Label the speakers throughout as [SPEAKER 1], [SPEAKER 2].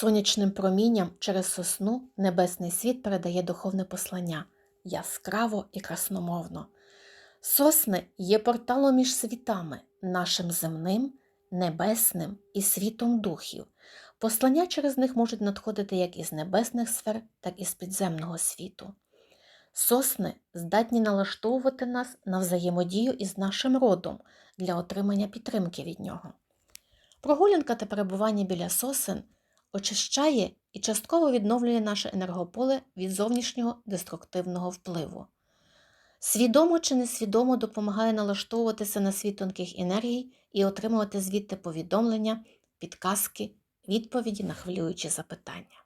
[SPEAKER 1] Сонячним промінням через сосну небесний світ передає духовне послання яскраво і красномовно. Сосни є порталом між світами, нашим земним, небесним і світом духів. Послання через них можуть надходити як із небесних сфер, так і з підземного світу. Сосни здатні налаштовувати нас на взаємодію із нашим родом для отримання підтримки від нього. Прогулянка та перебування біля сосен очищає і частково відновлює наше енергополе від зовнішнього деструктивного впливу. Свідомо чи несвідомо допомагає налаштовуватися на світ тонких енергій і отримувати звідти повідомлення, підказки, відповіді на хвилюючі запитання.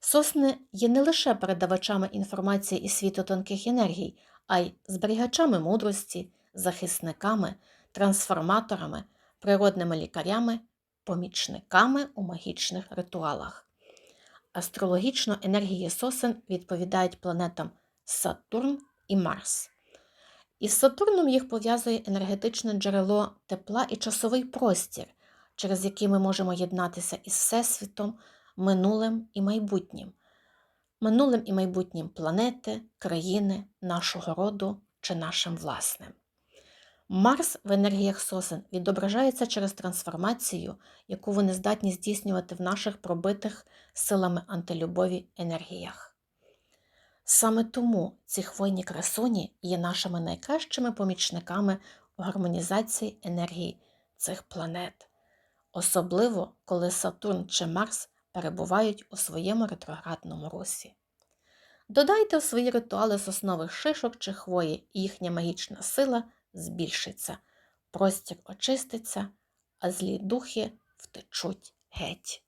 [SPEAKER 1] Сосни є не лише передавачами інформації із світу тонких енергій, а й зберігачами мудрості, захисниками, трансформаторами, природними лікарями, помічниками у магічних ритуалах. Астрологічно енергії сосен відповідають планетам Сатурн і Марс. Із Сатурном їх пов'язує енергетичне джерело тепла і часовий простір, через який ми можемо єднатися із Всесвітом, минулим і майбутнім, минулим і майбутнім планети, країни, нашого роду чи нашим власним. Марс в енергіях сосен відображається через трансформацію, яку вони здатні здійснювати в наших пробитих силами антилюбові енергіях. Саме тому ці хвойні красуні є нашими найкращими помічниками у гармонізації енергії цих планет, особливо коли Сатурн чи Марс перебувають у своєму ретроградному русі. Додайте у свої ритуали соснових шишок чи хвої, і їхня магічна сила збільшиться, простір очиститься, а злі духи втечуть геть.